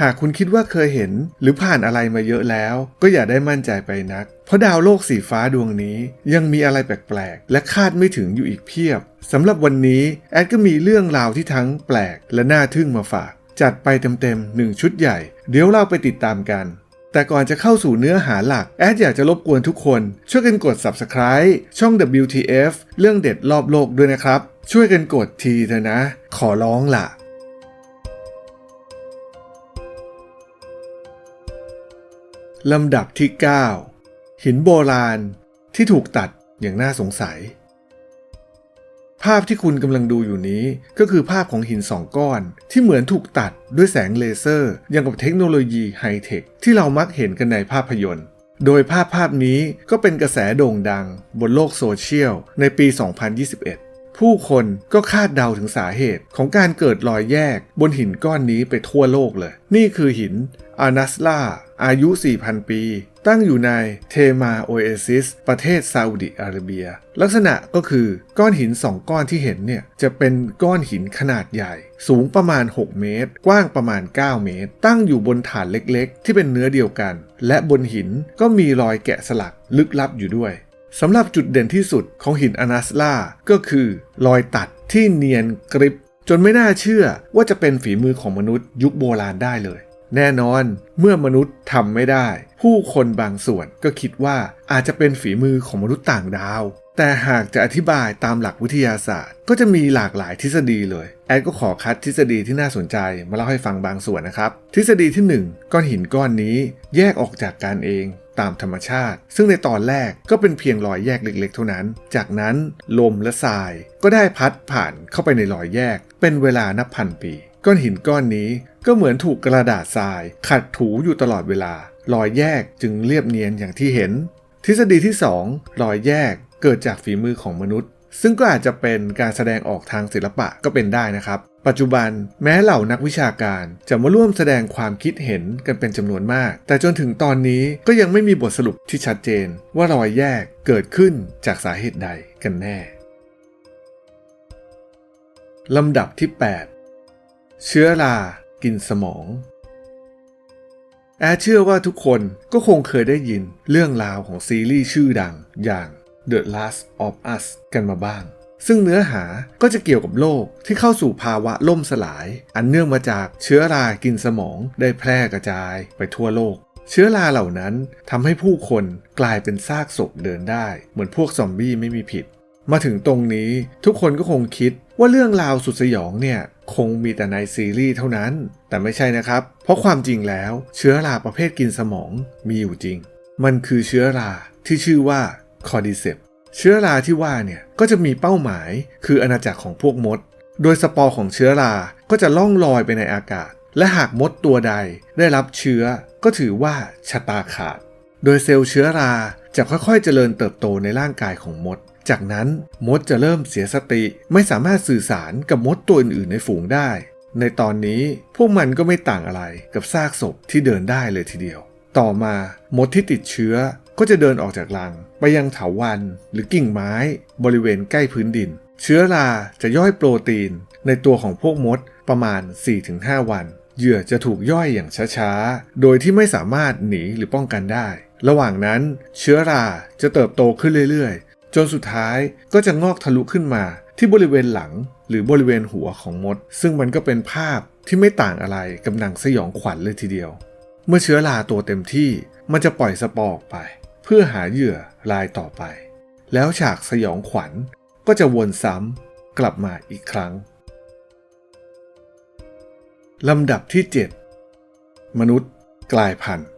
หากคุณคิดว่าเคยเห็นหรือผ่านอะไรมาเยอะแล้ว ก็อย่าได้มั่นใจไปนัก เพราะดาวโลกสีฟ้าดวงนี้ ยังมีอะไรแปลกๆ และคาดไม่ถึงอยู่อีกเพียบสำหรับวันนี้แอดก็มีเรื่องราวที่ทั้งแปลกและน่าทึ่งมาฝาก จัดไปเต็มๆหนึ่งชุดใหญ่ เดี๋ยวเราไปติดตามกัน แต่ก่อนจะเข้าสู่เนื้อหาหลัก แอดอยากจะรบกวนทุกคน ช่วยกันกด subscribe ช่อง WTF เรื่องเด็ดรอบโลกด้วยนะครับ ช่วยกันกดทีเถอะนะ ขอร้องล่ะ ลำดับที่ 9 หินโบราณที่ถูกตัดอย่างน่าสงสัย ภาพที่คุณกำลังดูอยู่นี้ก็คือภาพของหินสองก้อนที่เหมือนถูกตัดด้วยแสงเลเซอร์อย่างกับเทคโนโลยีไฮเทคที่เรามักเห็นกันในภาพยนตร์ โดยภาพภาพนี้ก็เป็นกระแสโด่งดังบนโลกโซเชียลในปี 2021 ผู้คนก็คาดเดาถึงสาเหตุของการเกิดรอยแยกบนหินก้อนนี้ไปทั่วโลกเลย นี่คือหิน อานัสลาอายุ 4,000 ปี ตั้งอยู่ในเทมาโอเอซิส ประเทศซาอุดิอาระเบีย ลักษณะก็คือก้อนหินสองก้อนที่เห็นเนี่ย จะเป็นก้อนหินขนาดใหญ่ สูงประมาณ 6 เมตร กว้างประมาณ 9 เมตร ตั้งอยู่บนฐานเล็กๆ ที่เป็นเนื้อเดียวกัน และบนหินก็มีรอยแกะสลักลึกลับอยู่ด้วยสำหรับจุดเด่นที่สุดของหินอนัสลาก็คือ รอยตัดที่เนียนกริบจนไม่น่าเชื่อว่าจะเป็นฝีมือของมนุษย์ยุคโบราณได้เลย แน่นอนเมื่อมนุษย์ทำไม่ได้ ผู้คนบางส่วนก็คิดว่าอาจจะเป็นฝีมือของมนุษย์ต่างดาว แต่หากจะอธิบายตามหลักวิทยาศาสตร์ ก็จะมีหลากหลายทฤษฎีเลย แอดก็ขอคัดทฤษฎีที่น่าสนใจมาเล่าให้ฟังบางส่วนนะครับ ทฤษฎีที่ 1 ก้อนหินก้อนนี้แยกออกจากกันเองตามธรรมชาติ ซึ่งในตอนแรกก็เป็นเพียงรอยแยกเล็ก ๆ เท่านั้น จากนั้นลมและทรายก็ได้พัดผ่านเข้าไปในรอยแยก เป็นเวลานับพันปี ก้อนหินก้อนนี้ก็เหมือนถูกกระดาษทราย ขัดถูอยู่ตลอดเวลา รอยแยกจึงเรียบเนียนอย่างที่เห็น ทฤษฎีที่ 2 รอยแยกเกิดจากฝีมือของมนุษย์ ซึ่งก็อาจจะเป็นการแสดงออกทางศิลปะก็เป็นได้นะครับ ปัจจุบันแม้เหล่านักวิชาการจะมาร่วมแสดงความคิดเห็นกันเป็นจำนวนมาก แต่จนถึงตอนนี้ก็ยังไม่มีบทสรุปที่ชัดเจน ว่ารอยแยกเกิดขึ้นจากสาเหตุใดกันแน่ลำดับที่ 8 เชื้อรากินสมอง แอดเชื่อว่าทุกคนก็คงเคยได้ยินเรื่องราวของซีรีส์ชื่อดังอย่าง The Last of Us กันมาบ้าง ซึ่งเนื้อหาก็จะเกี่ยวกับโลกที่เข้าสู่ภาวะล่มสลาย อันเนื่องมาจากเชื้อรากินสมองได้แพร่กระจายไปทั่วโลกเชื้อราเหล่านั้นทำให้ผู้คนกลายเป็นซากศพเดินได้ เหมือนพวกซอมบี้ไม่มีผิด มาถึงตรงนี้ทุกคนก็คงคิดว่าเรื่องราวสุดสยองเนี่ย คงมีแต่ในซีรีส์เท่านั้น แต่ไม่ใช่นะครับ เพราะความจริงแล้วเชื้อราประเภทกินสมองมีอยู่จริง มันคือเชื้อราที่ชื่อว่าคอดิเซปเชื้อราที่ว่าเนี่ยก็จะมีเป้าหมายคืออาณาจักรของพวกมด โดยสปอร์ของเชื้อราก็จะล่องลอยไปในอากาศ และหากมดตัวใดได้รับเชื้อก็ถือว่าชะตาขาด โดยเซลล์เชื้อราจะค่อยๆ เจริญเติบโตในร่างกายของมด จากนั้นมดจะเริ่มเสียสติ ไม่สามารถสื่อสารกับมดตัวอื่นๆในฝูงได้ ในตอนนี้พวกมันก็ไม่ต่างอะไรกับซากศพที่เดินได้เลยทีเดียว ต่อมามดที่ติดเชื้อก็จะเดินออกจากรัง ไปยังเถาวัลย์หรือกิ่งไม้บริเวณใกล้พื้นดิน เชื้อราจะย่อยโปรตีน ในตัวของพวกมดประมาณ 4-5 วัน เหยื่อจะถูกย่อยอย่างช้าๆ โดยที่ไม่สามารถหนีหรือป้องกันได้ ระหว่างนั้นเชื้อราจะเติบโตขึ้นเรื่อยๆ จนสุดท้ายก็จะงอกทะลุขึ้นมาที่บริเวณหลังหรือบริเวณหัวของมด ซึ่งมันก็เป็นภาพที่ไม่ต่างอะไรกับหนังสยองขวัญเลยทีเดียว เมื่อเชื้อราตัวเต็มที่มันจะปล่อยสปอร์ออกไป เพื่อหาเหยื่อรายต่อไป แล้วฉากสยองขวัญก็จะวนซ้ำกลับมาอีกครั้งลำดับที่ 7 มนุษย์กลายพันธุ์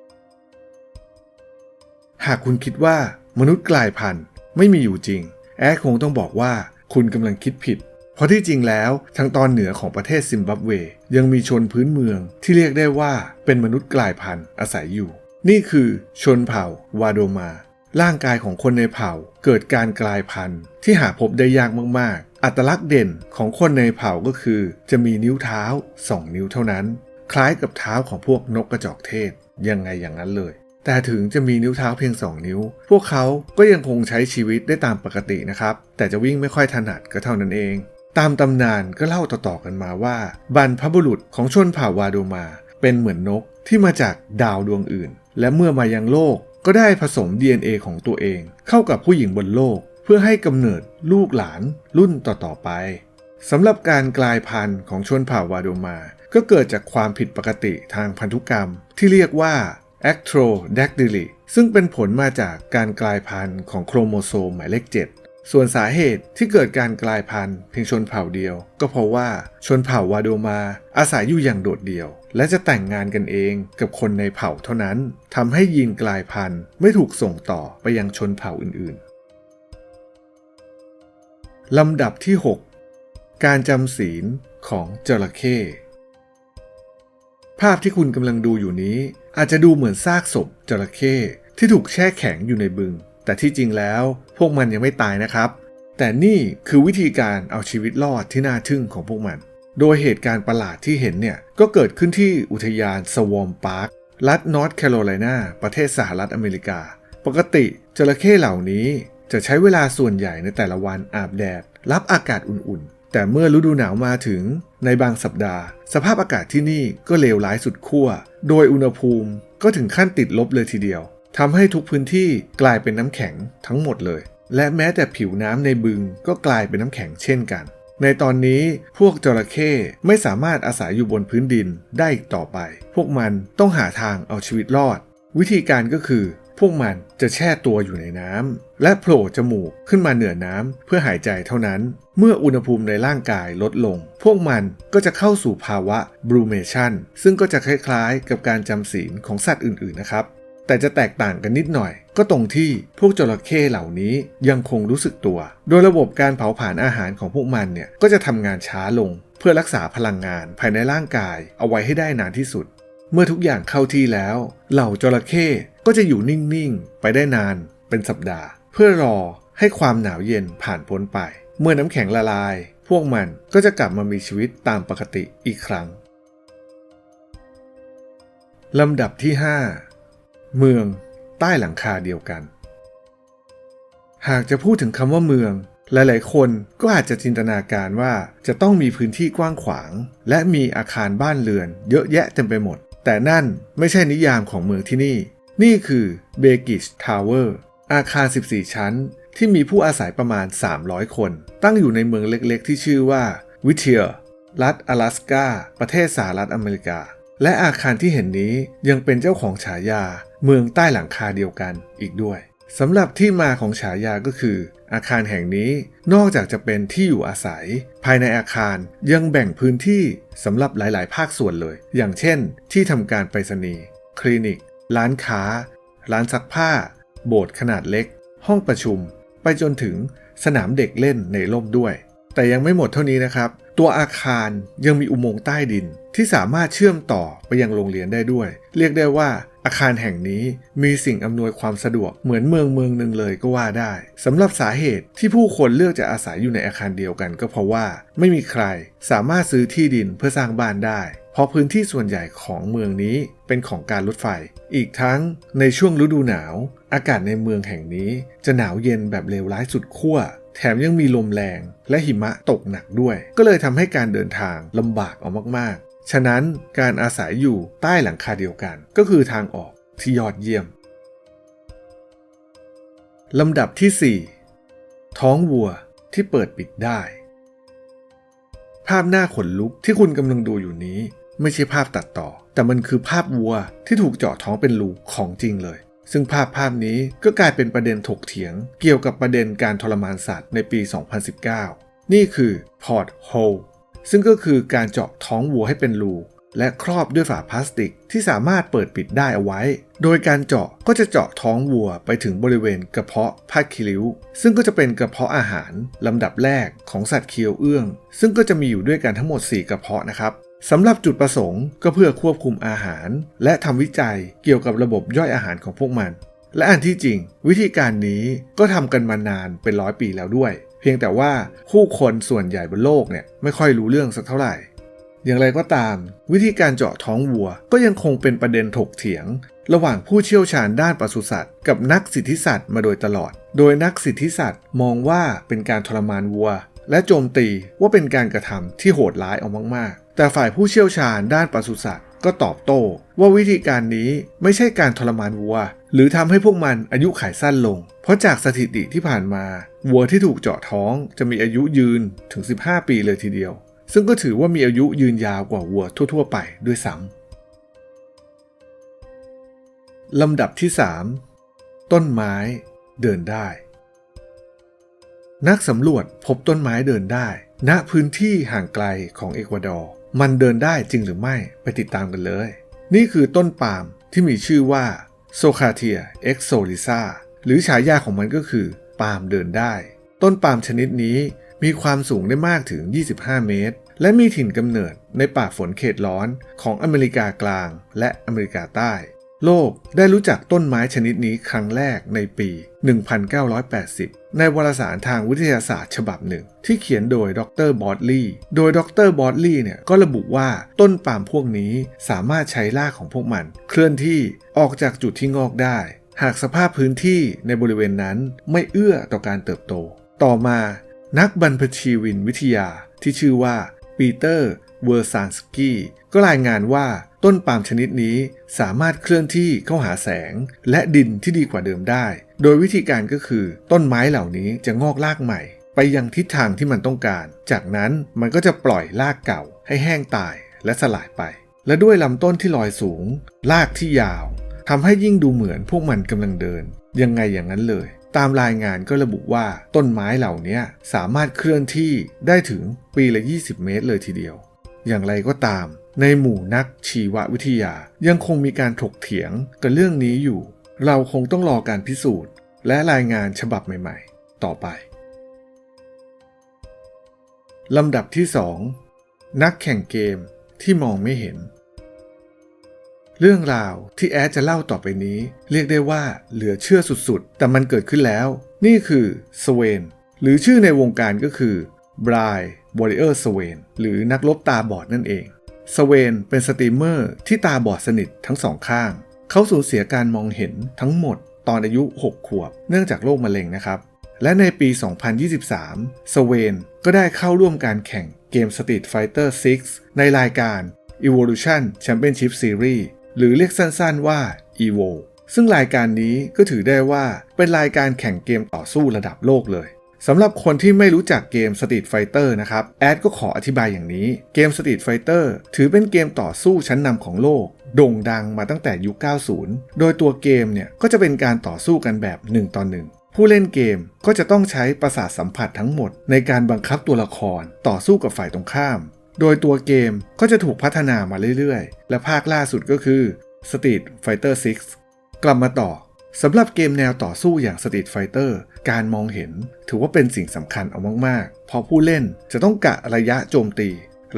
หากคุณคิดว่ามนุษย์กลายพันธุ์ ไม่มีอยู่จริง แอดคงต้องบอกว่าคุณกำลังคิดผิด เพราะที่จริงแล้วทางตอนเหนือของประเทศซิมบับเว ยังมีชนพื้นเมืองที่เรียกได้ว่าเป็นมนุษย์กลายพันธุ์อาศัยอยู่ นี่คือชนเผ่าวาโดมา ร่างกายของคนในเผ่าเกิดการกลายพันธุ์ ที่หาพบได้ยากมากๆ อัตลักษณ์เด่นของคนในเผ่าก็คือ จะมีนิ้วเท้า 2 นิ้วเท่านั้น คล้ายกับเท้าของพวกนกกระจอกเทศยังไงอย่างนั้นเลย แต่ถึงจะมีนิ้วเท้าเพียง 2 นิ้ว พวกเขาก็ยังคงใช้ชีวิตได้ตามปกตินะครับ แต่จะวิ่งไม่ค่อยถนัดก็เท่านั้นเอง ตามตำนานก็เล่าต่อๆกันมาว่าบรรพบุรุษของชนเผ่าวาโดมา เป็นเหมือนนกที่มาจากดาวดวงอื่น และเมื่อมายังโลกก็ได้ผสม DNA ของตัวเอง เข้ากับผู้หญิงบนโลก เพื่อให้กำเนิดลูกหลานรุ่นต่อๆไปสำหรับการกลายพันธุ์ของชนเผ่าวาโดมา ก็เกิดจากความผิดปกติทางพันธุกรรม ที่เรียกว่า actrodactyly ซึ่งเป็นผลมาจากการกลายพันธุ์ของโครโมโซมหมายเลข 7 ส่วนสาเหตุที่เกิดการกลายพันธุ์เพียงชนเผ่าเดียว ก็เพราะว่าชนเผ่าวาโดมาอาศัยอยู่อย่างโดดเดี่ยว และจะแต่งงานกันเองกับคนในเผ่าเท่านั้นทำให้ยีนกลายพันธุ์ไม่ถูกส่งต่อไปยังชนเผ่าอื่นๆลำดับที่ 6 การจำศีลของจระเข้ ภาพที่คุณกำลังดูอยู่นี้ อาจจะดูเหมือนซากศพจระเข้ที่ถูกแช่แข็งอยู่ในบึง แต่ที่จริงแล้วพวกมันยังไม่ตายนะครับ แต่นี่คือวิธีการเอาชีวิตรอดที่น่าทึ่งของพวกมัน โดยเหตุการณ์ประหลาดที่เห็นเนี่ย ก็เกิดขึ้นที่อุทยานสวอมพาร์ครัฐนอร์ทแคโรไลนาประเทศสหรัฐอเมริกา ปกติจระเข้เหล่านี้จะใช้เวลาส่วนใหญ่ในแต่ละวันอาบแดด รับอากาศอุ่นๆ แต่เมื่อฤดูหนาวมาถึงในบางสัปดาห์ สภาพอากาศที่นี่ก็เลวร้ายสุดขั้ว โดยอุณหภูมิก็ถึงขั้นติดลบเลยทีเดียวทำให้ทุกพื้นที่กลายเป็นน้ำแข็งทั้งหมดเลย และแม้แต่ผิวน้ำในบึงก็กลายเป็นน้ำแข็งเช่นกัน ในตอนนี้พวกจระเข้ไม่สามารถอาศัยอยู่บนพื้นดินได้อีกต่อไป พวกมันต้องหาทางเอาชีวิตรอด วิธีการก็คือ พวกมันจะแช่ตัวอยู่ในน้ำและโผล่จมูกขึ้นมาเหนือน้ำเพื่อหายใจเท่านั้น เมื่ออุณหภูมิในร่างกายลดลง พวกมันก็จะเข้าสู่ภาวะบรูเมชันซึ่งก็จะคล้ายๆ กับการจำศีลของสัตว์อื่นๆนะครับแต่จะแตกต่างกันนิดหน่อย ก็ตรงที่พวกจระเข้เหล่านี้ยังคงรู้สึกตัว โดยระบบการเผาผลาญอาหารของพวกมันเนี่ยก็จะทำงานช้าลง เพื่อรักษาพลังงานภายในร่างกายเอาไว้ให้ได้นานที่สุด เมื่อทุกอย่างเข้าที่แล้ว เหล่าจระเข้ก็จะอยู่นิ่ง ๆ ไปได้นานเป็นสัปดาห์ เพื่อรอให้ความหนาวเย็นผ่านพ้นไป เมื่อน้ำแข็งละลาย พวกมันก็จะกลับมามีชีวิตตามปกติอีกครั้ง ลำดับที่ 5 เมืองใต้หลังคาเดียวกัน หากจะพูดถึงคำว่าเมือง หลายๆ คนก็อาจจะจินตนาการว่าจะต้องมีพื้นที่กว้างขวาง และมีอาคารบ้านเรือน เยอะแยะเต็มไปหมด แต่นั่นไม่ใช่นิยามของเมืองที่นี่ นี่คือเบกิชทาวเวอร์ อาคาร 14 ชั้น ที่มีผู้อาศัยประมาณ 300 คน ตั้งอยู่ในเมืองเล็กๆ ที่ชื่อว่าวิเทียรัฐ阿拉สกาประเทศสหรัฐอเมริกา และอาคารที่เห็นนี้ยังเป็นเจ้าของฉายา เมืองใต้หลังคาเดียวกันอีกด้วยสำหรับที่มาของฉายาก็คือ อาคารแห่งนี้นอกจากจะเป็นที่อยู่อาศัย ภายในอาคารยังแบ่งพื้นที่สำหรับหลาย ๆ ภาคส่วนเลย อย่างเช่น ที่ทำการไปรษณีย์คลินิก ร้านค้า ร้านซักผ้า โบสถ์ขนาดเล็ก ห้องประชุม ไปจนถึงสนามเด็กเล่นในร่มด้วย แต่ยังไม่หมดเท่านี้นะครับ ตัวอาคารยังมีอุโมงค์ใต้ดินที่สามารถเชื่อมต่อไปยังโรงเรียนได้ด้วย เรียกได้ว่าอาคารแห่งนี้มีสิ่งอำนวยความสะดวกเหมือนเมืองเมืองหนึ่งเลยก็ว่าได้สำหรับสาเหตุที่ผู้คนเลือกจะอาศัยอยู่ในอาคารเดียวกัน ก็เพราะว่าไม่มีใครสามารถซื้อที่ดินเพื่อสร้างบ้านได้ เพราะพื้นที่ส่วนใหญ่ของเมืองนี้เป็นของการรถไฟ อีกทั้งในช่วงฤดูหนาว อากาศในเมืองแห่งนี้จะหนาวเย็นแบบเลวร้ายสุดขั้ว แถมยังมีลมแรงและหิมะตกหนักด้วย ก็เลยทำให้การเดินทางลำบากเอามากๆ ฉะนั้นการอาศัยอยู่ใต้หลังคาเดียวกัน ก็คือทางออกที่ยอดเยี่ยมลำดับที่ 4 ท้องวัวที่เปิดปิดได้ ภาพหน้าขนลุกที่คุณกำลังดูอยู่นี้ ไม่ใช่ภาพตัดต่อ แต่มันคือภาพวัวที่ถูกเจาะท้องเป็นรูของจริงเลย ซึ่งภาพภาพนี้ก็กลายเป็นประเด็นถกเถียง เกี่ยวกับประเด็นการทรมานสัตว์ในปี 2019 นี่คือพอร์ตโฮซึ่งก็คือการเจาะท้องวัวให้เป็นรูและครอบด้วยฝาพลาสติกที่สามารถเปิดปิดได้เอาไว้ โดยการเจาะก็จะเจาะท้องวัวไปถึงบริเวณกระเพาะผ้าคิริ้ว ซึ่งก็จะเป็นกระเพาะอาหารลำดับแรกของสัตว์เคี้ยวเอื้อง ซึ่งก็จะมีอยู่ด้วยกันทั้งหมด 4 กระเพาะนะครับ สำหรับจุดประสงค์ก็เพื่อควบคุมอาหาร และทำวิจัยเกี่ยวกับระบบย่อยอาหารของพวกมัน และอันที่จริง วิธีการนี้ก็ทำกันมานานเป็นร้อยปีแล้วด้วย เพียงแต่ว่าผู้คนส่วนใหญ่บนโลกเนี่ยไม่ค่อยรู้เรื่องสักเท่าไหร่ อย่างไรก็ตาม วิธีการเจาะท้องวัว ก็ยังคงเป็นประเด็นถกเถียง ระหว่างผู้เชี่ยวชาญด้านปศุสัตว์กับนักสิทธิสัตว์มาโดยตลอด โดยนักสิทธิสัตว์มองว่าเป็นการทรมานวัว และโจมตีว่าเป็นการกระทำที่โหดร้ายออกมากๆ แต่ฝ่ายผู้เชี่ยวชาญด้านปศุสัตว์ก็ตอบโต้ว่าวิธีการนี้ไม่ใช่การทรมานวัว หรือทำให้พวกมันอายุขัยสั้นลง เพราะจากสถิติที่ผ่านมา วัวที่ถูกเจาะท้องจะมีอายุยืนถึง 15 ปีเลยทีเดียว ซึ่งก็ถือว่ามีอายุยืนยาวกว่าวัวทั่ว ๆ ไปด้วยซ้ำลำดับที่ 3 ต้นไม้เดินได้ นักสำรวจพบต้นไม้เดินได้ ณพื้นที่ห่างไกลของเอกวาดอร์ มันเดินได้จริงหรือไม่ไปติดตามกันเลย นี่คือต้นปาล์มที่มีชื่อว่าโซคาเทียเอ็กโซลิซาหรือฉายาของมันก็คือปาล์มเดินได้ ต้นปาล์มชนิดนี้มีความสูงได้มากถึง 25 เมตร และมีถิ่นกำเนิดในป่าฝนเขตร้อนของอเมริกากลางและอเมริกาใต้ โลกได้รู้จักต้นไม้ชนิดนี้ครั้งแรกในปี 1980 ในวารสารทางวิทยาศาสตร์ฉบับหนึ่ง ที่เขียนโดยดรบอดลีย์ โดยดรบอดลีย์เนี่ยก็ระบุว่าต้นปาล์มพวกนี้สามารถใช้รากของพวกมัน เคลื่อนที่ออกจากจุดที่งอกได้ หากสภาพพื้นที่ในบริเวณนั้นไม่เอื้อต่อการเติบโต ต่อมานักบรรพชีวินวิทยาที่ชื่อว่าปีเตอร์เวอร์ซานสกี้ก็รายงานว่า ต้นปาล์มชนิดนี้สามารถเคลื่อนที่เข้าหาแสง และดินที่ดีกว่าเดิมได้ โดยวิธีการก็คือ ต้นไม้เหล่านี้จะงอกรากใหม่ ไปยังทิศทางที่มันต้องการ จากนั้นมันก็จะปล่อยรากเก่า ให้แห้งตายและสลายไป และด้วยลำต้นที่ลอยสูง รากที่ยาวทำให้ยิ่งดูเหมือนพวกมันกำลังเดิน ยังไงอย่างนั้นเลย ตามรายงานก็ระบุว่าต้นไม้เหล่านี้สามารถเคลื่อนที่ได้ถึงปีละ 20 เมตรเลยทีเดียว อย่างไรก็ตาม ในหมู่นักชีววิทยายังคงมีการถกเถียงกับเรื่องนี้อยู่ เราคงต้องรอการพิสูจน์ และรายงานฉบับใหม่ๆ ต่อไป ลำดับที่ 2 นักแข่งเกมที่มองไม่เห็น เรื่องราวที่แอดจะเล่าต่อไปนี้ เรียกได้ว่าเหลือเชื่อสุดๆ แต่มันเกิดขึ้นแล้ว นี่คือสเวนหรือชื่อในวงการก็คือบรายวอริเออร์สเวนหรือนักลบตาบอดนั่นเอง สเวนเป็นสตรีมเมอร์ที่ตาบอดสนิททั้งสองข้าง เขาสูญเสียการมองเห็นทั้งหมดตอนอายุ 6 ขวบ เนื่องจากโรคมะเร็งนะครับ และในปี 2023 สเวนก็ได้เข้าร่วมการแข่งเกม Street Fighter 6 ในรายการ Evolution Championship Series หรือเรียกสั้นๆว่า EVO ซึ่งรายการนี้ก็ถือได้ว่าเป็นรายการแข่งเกมต่อสู้ระดับโลกเลย สำหรับคนที่ไม่รู้จักเกม Street Fighter นะครับ แอดก็ขออธิบายอย่างนี้ เกม Street Fighter ถือเป็นเกมต่อสู้ชั้นนำของโลก โด่งดังมาตั้งแต่ยุค 90 โดยตัวเกมเนี่ยก็จะเป็นการต่อสู้กันแบบ1ต่อ1ผู้เล่นเกมก็จะต้องใช้ประสาทสัมผัสทั้งหมด ในการบังคับตัวละครต่อสู้กับฝ่ายตรงข้าม โดยตัวเกมก็จะถูกพัฒนามาเรื่อยๆ และภาคล่าสุดก็คือ Street Fighter 6 กลับมาต่อ สำหรับเกมแนวต่อสู้อย่าง Street Fighter การมองเห็นถือว่าเป็นสิ่งสำคัญเอามากๆ เพราะผู้เล่นจะต้องกะระยะโจมตี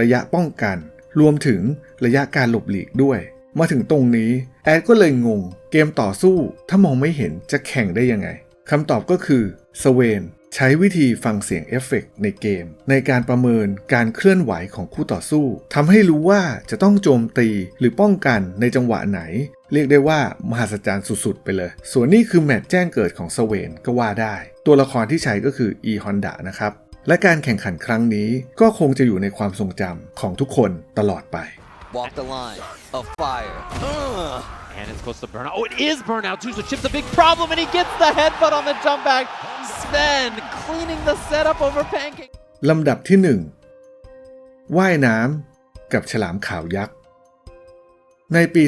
ระยะป้องกัน รวมถึงระยะการหลบหลีกด้วย มาถึงตรงนี้ แอดก็เลยงง เกมต่อสู้ถ้ามองไม่เห็นจะแข่งได้ยังไงคำตอบก็คือสเวน ใช้วิธีฟังเสียงเอฟเฟกต์ในเกม ในการประเมินการเคลื่อนไหวของคู่ต่อสู้ทำให้รู้ว่าจะต้องโจมตีหรือป้องกันในจังหวะไหน เรียกได้ว่ามหัศจรรย์สุดๆ ไปเลย ส่วนนี้คือแมตช์แจ้งเกิดของสเวนก็ว่าได้ ตัวละครที่ใช้ก็คืออีฮอนดะนะครับและการแข่งขันครั้งนี้ก็คงจะอยู่ในความทรงจำของทุกคนตลอดไป Walk the line of fire. Ugh. And it's close to burnout. Oh, it is burnout too, so Chip's a big problem, and he gets the headbutt on the jump back. Sven cleaning the setup over Pancake. ลำดับที่1ว่ายน้ำกับฉลามขาวยักษ์ ในปี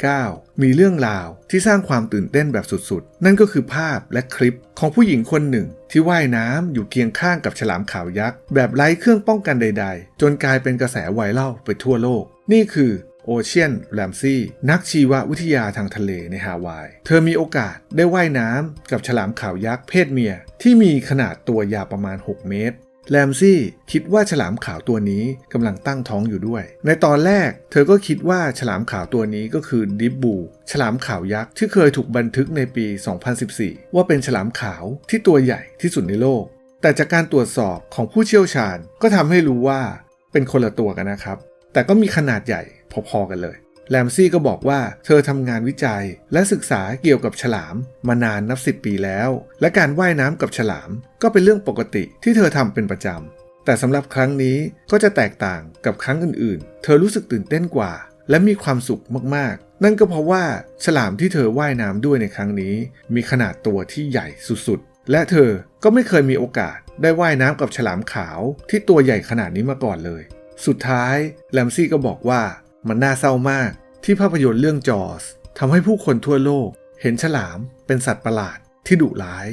2019 มีเรื่องราวที่สร้างความตื่นเต้นแบบสุดๆ นั่นก็คือภาพและคลิปของผู้หญิงคนหนึ่ง ที่ว่ายน้ำอยู่เคียงข้างกับฉลามขาวยักษ์ แบบไร้เครื่องป้องกันใดๆ จนกลายเป็นกระแสไวรัลไปทั่วโลก นี่คือ โอเชียนแรมซี่นักชีววิทยาทางทะเลในฮาวาย เธอมีโอกาสได้ว่ายน้ำกับฉลามขาวยักษ์เพศเมีย ที่มีขนาดตัวยาวประมาณ 6 เมตรแรมซี่คิดว่าฉลามขาวตัวนี้กำลังตั้งท้องอยู่ด้วย ในตอนแรก เธอก็คิดว่าฉลามขาวตัวนี้ก็คือดิบบู ฉลามขาวยักษ์ที่เคยถูกบันทึกในปี 2014 ว่าเป็นฉลามขาวที่ตัวใหญ่ที่สุดในโลก แต่จากการตรวจสอบของผู้เชี่ยวชาญก็ทำให้รู้ว่าเป็นคนละตัวกันนะครับ แต่ก็มีขนาดใหญ่ พอๆกันเลยแลมซี่ก็บอกว่าเธอทำงานวิจัยและศึกษาเกี่ยวกับฉลามมานานนับสิบปีแล้ว และการว่ายน้ำกับฉลามก็เป็นเรื่องปกติที่เธอทำเป็นประจำ แต่สำหรับครั้งนี้ก็จะแตกต่างกับครั้งอื่นๆ เธอรู้สึกตื่นเต้นกว่า และมีความสุขมากๆ นั่นก็เพราะว่าฉลามที่เธอว่ายน้ำด้วยในครั้งนี้ มีขนาดตัวที่ใหญ่สุดๆ และเธอก็ไม่เคยมีโอกาสได้ว่ายน้ำกับฉลามขาวที่ตัวใหญ่ขนาดนี้มาก่อนเลย สุดท้ายแลมซี่ก็บอกว่า มันน่าเศร้ามากที่ภาพยนตร์เรื่องจอสทำให้ผู้คนทั่วโลก เห็นฉลามเป็นสัตว์ประหลาดที่ดุร้าย